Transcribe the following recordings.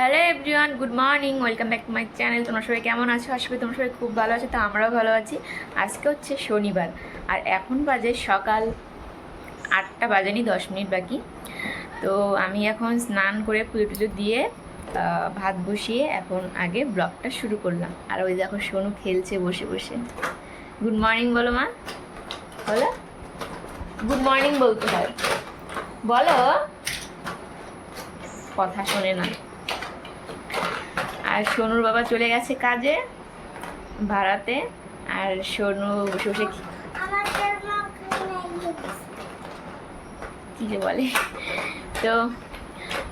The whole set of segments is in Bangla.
Hello everyone good morning welcome back to my channel তোমরা সবাই কেমন আছো? করি তোমরা সবাই খুব ভালো আছো। তো আমরাও ভালো আছি। আজকে হচ্ছে শনিবার। আর এখন বাজে সকাল আটটা বাজেনি, দশ মিনিট বাকি। তো আমি এখন স্নান করে পুজো টুজো দিয়ে ভাত বসিয়ে এখন আগে ব্লগটা শুরু করলাম। আর ওই দেখো সোনু খেলছে বসে বসে। গুড মর্নিং বলো মা। বলো। গুড মর্নিং বলতে হয়। বলো। কথা শোনে না। আর সোনুর বাবা চলে গেছে কাজে, ভাড়াতে। আর সোনু বসে বসে কি- যে বলে। তো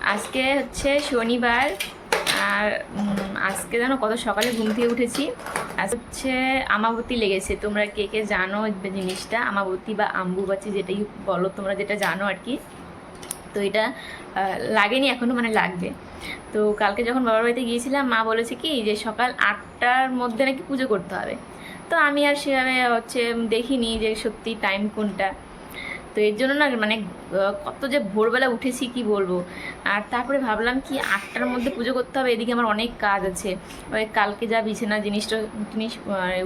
আজকে হচ্ছে শনিবার, আর আজকে যেন কত সকালে ঘুম থেকে উঠেছি। আজ হচ্ছে আমাবতী লেগেছে। তোমরা কে কে জানো জিনিসটা? আমাবতী বা আম্বু আম্বুবাচি যেটাই বলো, তোমরা যেটা জানো আর কি। তো এটা লাগেনি এখনও মানে লাগবে। তো কালকে যখন বাবার বাড়িতে গিয়েছিলাম, মা বলেছে কি যে সকাল আটটার মধ্যে নাকি পুজো করতে হবে। তো আমি আর সেভাবে হচ্ছে দেখিনি যে সত্যি টাইম কোনটা। তো এর জন্য না মানে কত যে ভোরবেলা উঠেছি, কি বলব। আর তারপরে ভাবলাম কি আটটার মধ্যে পুজো করতে হবে, এদিকে আমার অনেক কাজ আছে। ওই কালকে যা বিছানা জিনিসটা জিনিস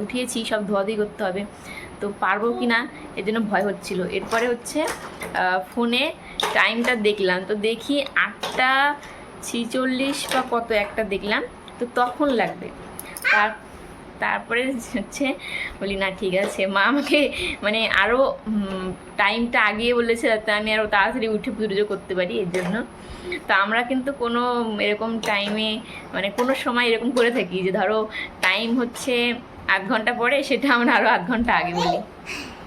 উঠিয়েছি, সব ধোয়াধুয়ি করতে হবে। তো পারব কি না, এর জন্য ভয় হচ্ছিল। এরপরে হচ্ছে ফোনে টাইমটা দেখলাম। তো দেখি আটটা ছিচল্লিশ বা কত একটা দেখলাম। তো তখন লাগবে। তার, তারপরে হচ্ছে বলি, না, ঠিক আছে। মা আমাকে মানে আরও টাইমটা আগিয়ে বলেছে যাতে আমি আরও তাড়াতাড়ি উঠে পুজো করতে পারি এর জন্য। তো আমরা কিন্তু কোনো এরকম টাইমে মানে কোনো সময় এরকম করে থাকি যে, ধরো টাইম হচ্ছে আধ ঘণ্টা পরে, সেটা আমরা আরও আধ ঘণ্টা আগে বলি।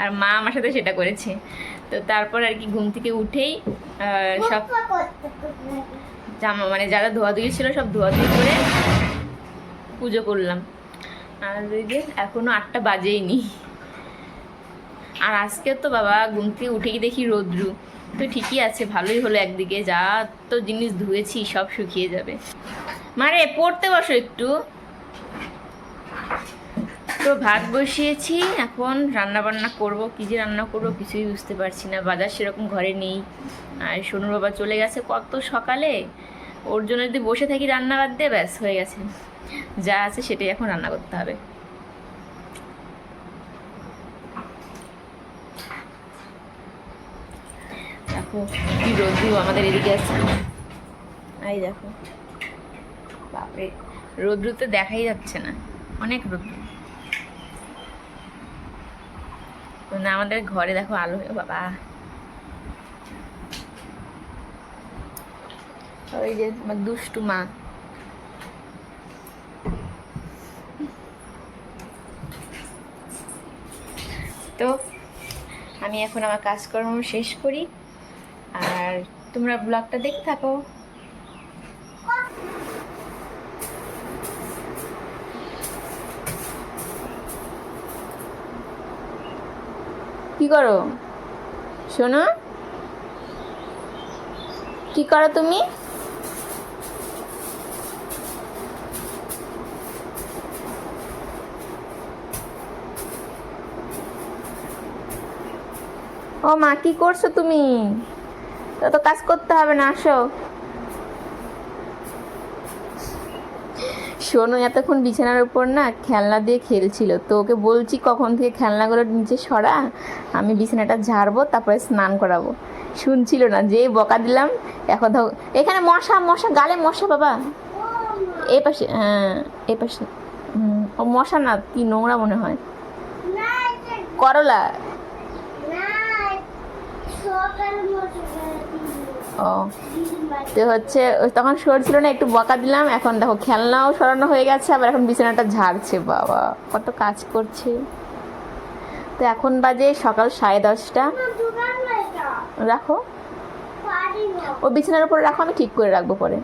আর মা আমার সাথে সেটা করেছে। তো তারপর আর কি ঘুম থেকে উঠেই সব জামা মানে যারা ধোয়াধুয়ি ছিল সব ধোয়া ধোয়াধুয়ি করে পুজো করলাম। আর ওই যে এখনও আটটা বাজেইনি। আর আজকে তো বাবা ঘুম থেকে উঠেই দেখি রোদ্রু। তো ঠিকই আছে, ভালোই হলো একদিকে। যা তো জিনিস ধুয়েছি, সব শুকিয়ে যাবে। মারে, পড়তে বসো একটু। তো ভাত বসিয়েছি, এখন রান্না বান্না করব, কী যে রান্না করব কিছুই বুঝতে পারছি না, বাজার সেরকম ঘরে নেই। আর সোনুর বাবা চলে গেছে কত সকালে, ওর জন্য যদি বসে থাকি রান্না বাদ দিয়ে, ব্যাস হয়ে গেছে। যা আছে সেটাই এখন রান্না করতে হবে। দেখো কি রোদ্রু আমাদের এদিকে আছে। এই দেখো, বাপরে, রোদ্রুতে দেখাই যাচ্ছে না, অনেক রোদ্রু তো না, আমাদের ঘরে দেখো আলো বাবা। ওই যে আমার দুষ্টু মা। তো আমি এখন আমার কাজকর্ম শেষ করি। আর তোমরা ব্লগটা দেখতে থাকো। কি করো? শোনো। কি করো তুমি? ও মা, কি করছ তুমি? তো কাজ করতে হবে না, আসো। শোনো এতক্ষণ বিছানার উপর না খেলনা দিয়ে খেলছিল। তো ওকে বলছি কখন থেকে খেলনাগুলো নিচে সরা আমি বিছানাটা ঝাড়বো তারপরে স্নান করাবো। শুনছিল না যে বকা দিলাম এখন ধর এখানে মশা মশা গালে মশা বাবা। এ পাশে হ্যাঁ এ পাশে ও মশা না কি নোংরা মনে হয়। করলা। ও। তো হচ্ছে, তখন সরছিল না, একটু বকা দিলাম, এখন দেখো খেলনাও সরানো হয়ে গেছে, আবার এখন বিছানাটা ঝাড়ছে, বাবা, কত কাজ করছে। তো এখন বাজে সকাল সাড়ে দশটা। রাখো। ও বিছানার উপরে রাখো, আমি ঠিক করে রাখব পরে।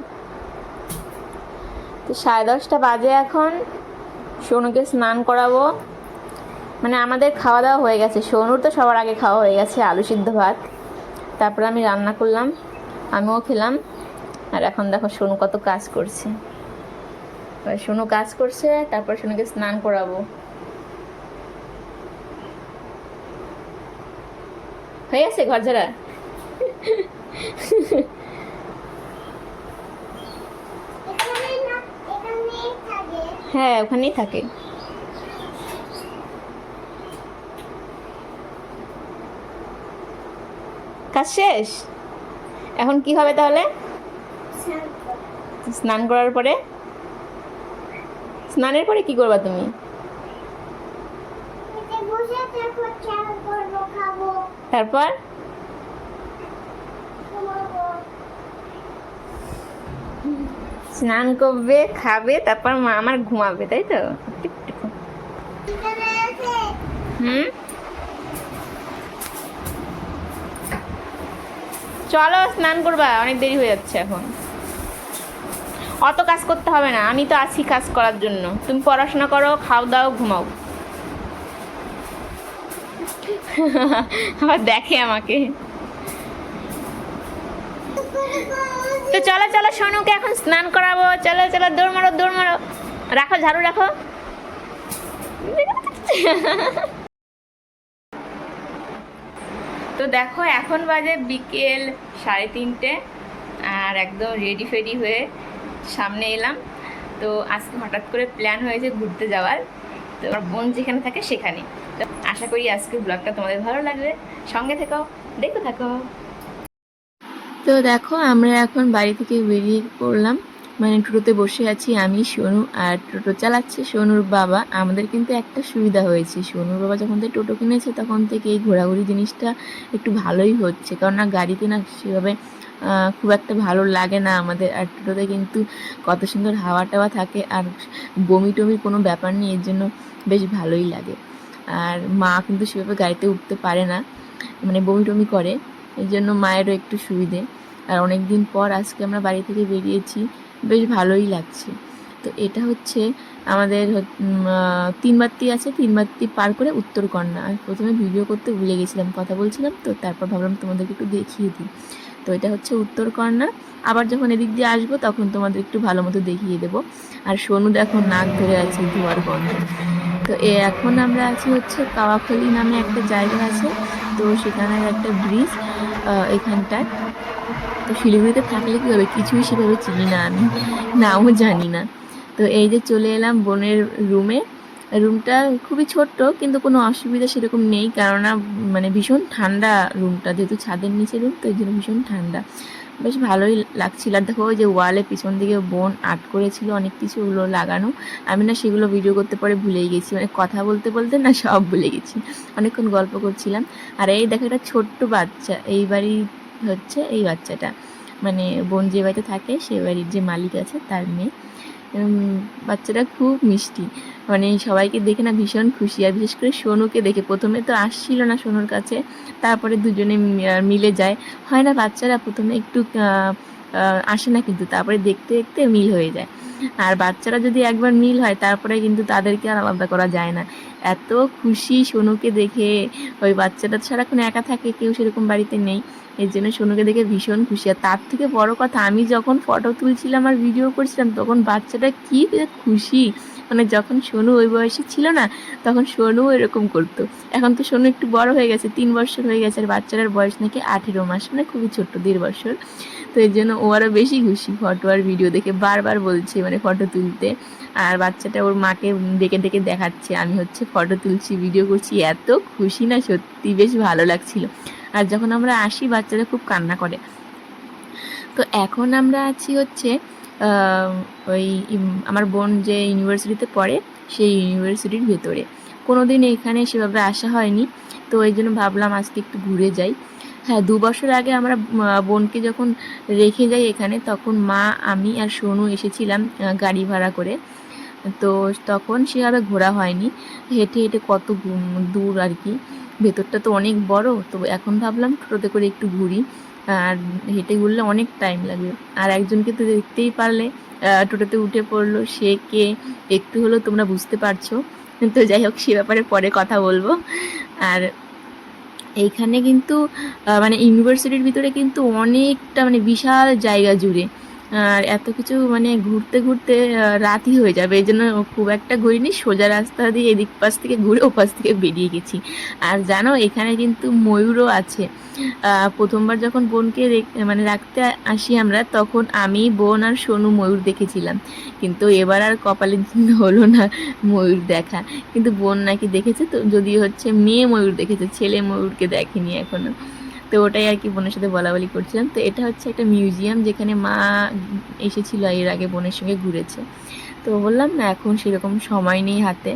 তো সাড়ে দশটা বাজে এখন, সোনুকে স্নান করাবো। মানে আমাদের খাওয়া দাওয়া হয়ে গেছে, সোনুর তো সবার আগে খাওয়া হয়ে গেছে, আলু সিদ্ধ ভাত। তারপরে আমি রান্না করলাম। আমিও খেলাম। আর এখন দেখো সোনু কত কাজ করছে। সোনু কাজ করছে, তারপর সোনুকে স্নান করাবো। হয়ে গেছে ঘর ঝাড়া? হ্যাঁ ওখানেই থাকে। কাজ শেষ? এখন কি হবে তাহলে? স্নান করার। পরে? স্নানের পরে কি করবা তুমি? তারপর? স্নান করবে খাবে তারপর মা আমার ঘুমাবে তাই তো? হুম? চলো, স্নান করবা। অনেক দেরি হয়ে যাচ্ছে এখন। অত কাজ করতে হবে না। আমি তো আছি কাজ করার জন্য। তুমি পড়াশোনা করো, খাও দাও, ঘুমাও। আবার দেখে আমাকে। তো চলো চলো, সোনুকে এখন স্নান করাবো। চলো চলো, দৌড় মারো দৌড় মারো। রাখো, ঝাড়ু রাখো। তো দেখো, এখন বাজে বিকেল সাড়ে তিনটে আর একদম রেডি ফেডি হয়ে সামনে এলাম। তো আজকে হঠাৎ করে প্ল্যান হয়েছে ঘুরতে যাওয়ার। তো আমার বোন যেখানে থাকে সেখানে তো আশা করি আজকে ব্লগটা তোমাদের ভালো লাগবে। সঙ্গে থেকো, দেখতে থাকো। তো দেখো, আমরা এখন বাড়ি থেকে বেরিয়ে পড়লাম। মানে টোটোতে বসে আছি আমি, সোনু, আর টোটো চালাচ্ছে সোনুর বাবা। আমাদের কিন্তু একটা সুবিধা হয়েছে। সোনুর বাবা যখন থেকে টোটো কিনেছে, তখন থেকে এই ঘোরাঘুরি জিনিসটা একটু ভালোই হচ্ছে। কারণ না গাড়িতে না সেভাবে খুব একটা ভালো লাগে না আমাদের। আর টোটোতে কিন্তু কত সুন্দর হাওয়া টাওয়া থাকে আর বমি টমি কোনো ব্যাপার নেই, এর জন্য বেশ ভালোই লাগে। আর মা কিন্তু সেভাবে গাড়িতে উঠতে পারে না মানে বমি টমি করে। এই জন্য মায়েরও একটু সুবিধে। আর অনেক দিন পর আজকে আমরা বাড়ি থেকে বেরিয়েছি। বেশ ভালোই লাগছে। তো এটা হচ্ছে আমাদের তিন বাত্তি আছে, তিন বাত্তি পার করে উত্তরকন্যা। আমি প্রথমে ভিডিও করতে ভুলে গেছিলাম, কথা বলছিলাম, তো তারপর ভাবলাম তোমাদেরকে একটু দেখিয়ে দিই। তো এটা হচ্ছে উত্তরকন্যা। আবার যখন এদিক দিয়ে আসব, তখন তোমাদের একটু ভালো মতো দেখিয়ে দেবো। আর সোনু দেখো নাক ধরে আছে ধোয়ার গন্ধ তো এ, এখন আমরা আছি হচ্ছে কাওয়াখলি নামে একটা জায়গা আছে, তো সেখানের একটা ব্রিজ এখানটায়। তো শিলিগুড়িতে থাকলে কী হবে? কিছুই সেভাবে চিনি না আমি নাও জানি না। তো এই যে চলে এলাম বোনের রুমে। রুমটা খুবই ছোট্ট, কিন্তু কোনো অসুবিধা সেরকম নেই, কেননা মানে ভীষণ ঠান্ডা রুমটা, যেহেতু ছাদের নিচে রুম, তো এই জন্য ভীষণ ঠান্ডা। বেশ ভালোই লাগছিল। আর দেখো, ওই যে ওয়ালে পিছন দিকে বোন আর্ট করেছিল, অনেক কিছু ওগুলো লাগানো। আমি না সেগুলো ভিডিও করতে পরে ভুলেই গেছি। মানে কথা বলতে বলতে না সব ভুলে গেছি। অনেকক্ষণ গল্প করছিলাম। আর এই দেখো, একটা ছোট্ট বাচ্চা। এই বাড়ি হচ্ছে এই বাচ্চাটা। মানে বোন যে বাড়িতে থাকে, সে বাড়ির যে মালিক আছে, তার মেয়ে। বাচ্চাটা খুব মিষ্টি। মানে সবাইকে দেখে না ভীষণ খুশি। আর বিশেষ করে সোনুকে দেখে। প্রথমে তো আসছিল না সোনুর কাছে। তারপরে দুজনে মিলে যায়। হয় না বাচ্চারা প্রথমে একটু আসে না কিন্তু, তারপরে দেখতে দেখতে মিল হয়ে যায়। আর বাচ্চারা যদি একবার মিল হয়, তারপরে কিন্তু তাদেরকে আর আলাদা করা যায় না। এত খুশি সোনুকে দেখে, ওই বাচ্চাটা সারাক্ষণ একা থাকে, কেউ সেরকম বাড়িতে নেই। এর জন্য সোনুকে দেখে ভীষণ খুশি। আর তার থেকে বড় কথা, আমি যখন ফটো তুলছিলাম আর ভিডিও করছিলাম, তখন বাচ্চাটা কি খুশি। মানে যখন সোনু ওই বয়সে ছিল না, তখন সোনু এরকম করতো। এখন তো সোনু একটু বড় হয়ে গেছে, তিন বছর হয়ে গেছে, আর বাচ্চাটার বয়স নাকি আঠেরো মাস মানে খুবই ছোট্ট, দেড় বছর। তো এর জন্য ও আরও বেশি খুশি ফটো আর ভিডিও দেখে, বারবার বলছে মানে ফটো তুলতে। আর বাচ্চাটা ওর মাকে ডেকে ডেকে দেখাচ্ছে, আমি হচ্ছে ফটো তুলছি ভিডিও করছি। এত খুশি না, সত্যি বেশ ভালো লাগছিল। আর যখন আমরা আসি, বাচ্চারা খুব কান্না করে। তো এখন আমরা আছি হচ্ছে ওই আমার বোন যে ইউনিভার্সিটিতে পড়ে, সেই ইউনিভার্সিটির ভেতরে। কোনো দিন এখানে সেভাবে আসা হয়নি, তো এই জন্য ভাবলাম আজকে একটু ঘুরে যাই। হ্যাঁ দু বছর আগে আমরা বোনকে যখন রেখে যাই এখানে, তখন মা, আমি আর সোনু এসেছিলাম গাড়ি ভাড়া করে। তো তখন সেভাবে ঘোরা হয়নি। হেঁটে হেঁটে কত দূর আর কি। ভেতরটা তো অনেক বড়, তো এখন ভাবলাম ছোটোতে করে একটু ঘুরি। আর হেঁটে ঘুরলে অনেক টাইম লাগবে। আর একজনকে তো দেখতেই পারলে টোটোতে উঠে পড়ল, সে কে, একটু হলেও তোমরা বুঝতে পারছ। তো যাই হোক, সে ব্যাপারে পরে কথা বলব। আর এইখানে কিন্তু মানে ইউনিভার্সিটির ভিতরে কিন্তু অনেকটা মানে বিশাল জায়গা জুড়ে। আর এত কিছু মানে ঘুরতে ঘুরতে রাতই হয়ে যাবে। এই জন্য খুব একটা ঘুরিনি, সোজা রাস্তা দিয়ে এদিক পাশ থেকে ঘুরে ও পাশ থেকে বেরিয়ে গেছি। আর জানো, এখানে কিন্তু ময়ূরও আছে। প্রথমবার যখন বোনকে মানে রাখতে আসি আমরা, তখন আমি, বোন আর সোনু ময়ূর দেখেছিলাম। কিন্তু এবার আর কপালে হলো না ময়ূর দেখা। কিন্তু বোন নাকি দেখেছে তো যদি হচ্ছে মেয়ে ময়ূর দেখেছে, ছেলে ময়ূরকে দেখেনি এখনও। তো ওটাই আর কি বোনের সাথে বলা বলি করছিলাম। তো এটা হচ্ছে একটা মিউজিয়াম যেখানে মা এসেছিল এর আগে বোনের সঙ্গে ঘুরেছে। তো বললাম, না, এখন সেরকম সময় নেই হাতে,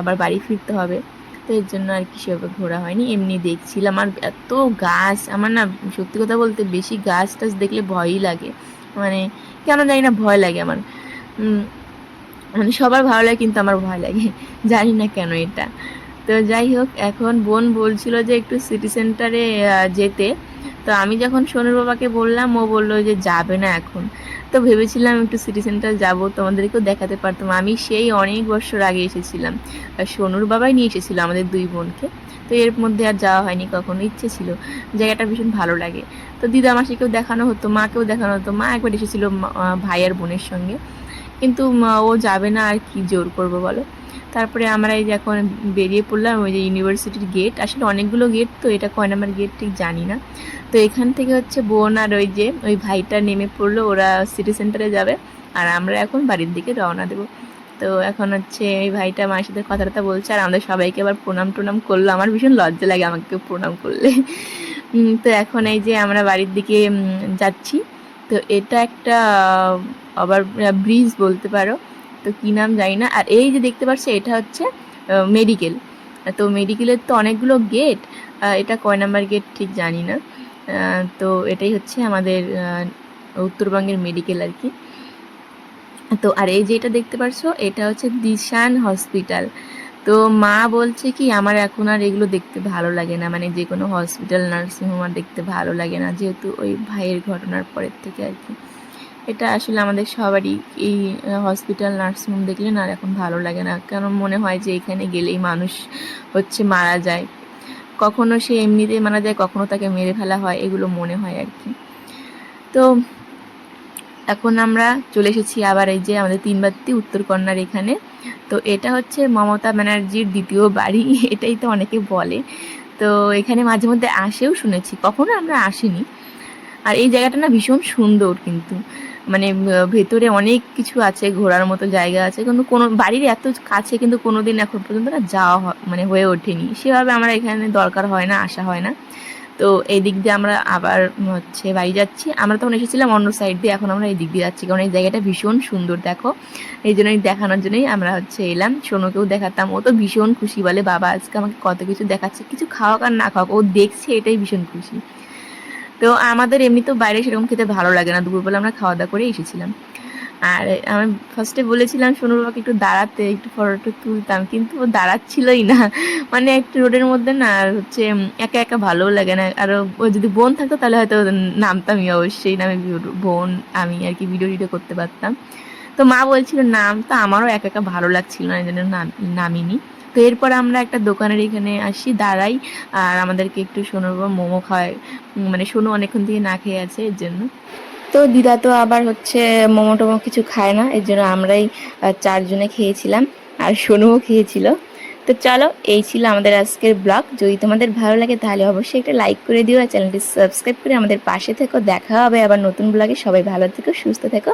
আবার বাড়ি ফিরতে হবে। তো এর জন্য আর কি সেভাবে ঘোরা হয়নি। এমনি দেখছিলাম, আর এত গাছ, আমার না সত্যি কথা বলতে বেশি গাছ টাছ দেখলে ভয়ই লাগে। মানে কেন জানি না, ভয় লাগে আমার। মানে সবার ভালো লাগে, কিন্তু আমার ভয় লাগে। জানি না কেন এটা। তো যাই হোক এখন বোন বলছিল যে একটু সিটি সেন্টারে যেতে। তো আমি যখন সোনুর বাবাকে বললাম ও বলল যে যাবে না এখন। তো ভেবেছিলাম একটু সিটি সেন্টার যাব তোমাদেরকেও দেখাতে পারতাম। আমি সেই অনেক বছর আগে এসেছিলাম। আর সোনুর বাবাই নিয়ে এসেছিল আমাদের দুই বোনকে। তো এর মধ্যে আর যাওয়া হয়নি কখনো ইচ্ছে ছিল। জায়গাটা ভীষণ ভালো লাগে। তো দিদা মাসিকেও দেখানো হতো মাকেও দেখানো হতো। মা একবার এসেছিল মা- আহ, ভাই আর বোনের সঙ্গে। কিন্তু ও যাবে না আর কি জোর করব বলো? তারপরে আমরা এই যে এখন বেরিয়ে পড়লাম, ওই যে ইউনিভার্সিটির গেট আসলে অনেকগুলো গেট তো, এটা কয় নাম্বার গেট ঠিক জানি না। তো এখান থেকে হচ্ছে বোন আর ওই যে, ওই ভাইটা নেমে পড়ল, ওরা সিটি সেন্টারে যাবে। আর আমরা এখন বাড়ির দিকে রওনা দেবো। তো এখন হচ্ছে এই ভাইটা মায়ের সাথে কথাটা বলছে, আর আমাদের সবাইকে আবার প্রণাম টনাম করল। আমার ভীষণ লজ্জা লাগে আমাকে প্রণাম করলে। তো এখন এই যে আমরা বাড়ির দিকে যাচ্ছি। তো এটা একটা আবার ব্রিজ বলতে পারো। তো কী নাম জানি না। আর এই যে দেখতে পাচ্ছ, এটা হচ্ছে মেডিকেল তো মেডিকেলের তো অনেকগুলো গেট এটা কয় নাম্বার গেট ঠিক জানি না। তো এটাই হচ্ছে আমাদের উত্তরবঙ্গের মেডিকেল আর কি। তো আর এই যে এটা দেখতে পারছ এটা হচ্ছে দিশান হসপিটাল তো মা বলছে কি, আমার এখন আর এগুলো দেখতে ভালো লাগে না। মানে যে কোনো হসপিটাল নার্সিংহোম আর দেখতে ভালো লাগে না, যেহেতু ওই ভাইয়ের ঘটনার পরের থেকে আর কি। এটা আসলে আমাদের সবারই এই হসপিটাল নার্সিংহোম দেখলে না আর এখন ভালো লাগে না। কারণ মনে হয় যে এখানে গেলেই মানুষ হচ্ছে মারা যায়। কখনো সে এমনিতেই মারা যায়, কখনো তাকে মেরে ফেলা হয়, এগুলো মনে হয় আর কি। তো এখন আমরা চলে এসেছি আবার এই যে আমাদের তিনবাত্তি উত্তরকন্যার এখানে। তো এটা হচ্ছে মমতা ব্যানার্জির দ্বিতীয় বাড়ি, এটাই তো অনেকে বলে। তো এখানে মাঝে মধ্যে আসেও শুনেছি, কখনো আমরা আসিনি। আর এই জায়গাটা না ভীষণ সুন্দর কিন্তু। মানে ভেতরে অনেক কিছু আছে, ঘোরার মতো জায়গা আছে, কিন্তু কোনো, বাড়ির এত কাছে কিন্তু কোনো দিন এখন পর্যন্ত না যাওয়া মানে হয়ে ওঠেনি। সেভাবে আমরা এখানে দরকার হয় না, আসা হয় না। তো এই দিক দিয়ে আমরা আবার হচ্ছে বাড়ি যাচ্ছি। আমরা তখন এসেছিলাম অন্য সাইড দিয়ে, এখন আমরা এই দিক দিয়ে যাচ্ছি, কারণ এই জায়গাটা ভীষণ সুন্দর, দেখো। এই জন্যই দেখানোর জন্যই আমরা হচ্ছে এলাম। সোনুকেও দেখাতাম। ও তো ভীষণ খুশি বলে, বাবা, আজকে আমাকে কত কিছু দেখাচ্ছে। কিছু খাওয়াক আর না খাওয়াক। ও দেখছে এটাই ভীষণ খুশি। তো আমাদের এমনি তো বাইরে সেরকম খেতে ভালো লাগে না। দুপুরবেলা আমরা খাওয়া দাওয়া করে এসেছিলাম। আর আমি ফার্স্টে বলেছিলাম সোনুর বাবাকে একটু দাঁড়াতে, একটু ফটোটা তুলতাম। কিন্তু ও দাঁড়াচ্ছিলই না। মানে একটু রোডের মধ্যে না, আর হচ্ছে একা একা ভালোও লাগে না। আর ও যদি বোন থাকতো, তাহলে হয়তো নামতামই অবশ্যই। নামে বোন, আমি আর কি ভিডিও টিডিও করতে পারতাম। তো মা বলছিল নাম তো আমারও একা একা ভালো লাগছিল না, এই জন্য নাম- নামিনি। তো এরপর আমরা একটা দোকানের এখানে আসি, দাঁড়াই, আর আমাদেরকে একটু সোনুর মোমো খাওয়ায় মানে সোনু অনেকক্ষণ থেকে না খেয়ে আছে এর জন্য। তো দিদা তো আবার হচ্ছে মোমো টোমো কিছু খায় না, এর জন্য আমরাই চারজনে খেয়েছিলাম, আর সোনুও খেয়েছিল। তো চলো, এই ছিল আমাদের আজকের ব্লগ। যদি তোমাদের ভালো লাগে তাহলে অবশ্যই একটা লাইক করে দিও, আর চ্যানেলটি সাবস্ক্রাইব করে আমাদের পাশে থেকো। দেখা হবে আবার নতুন ব্লগে। সবাই ভালো থেকো, সুস্থ থেকো।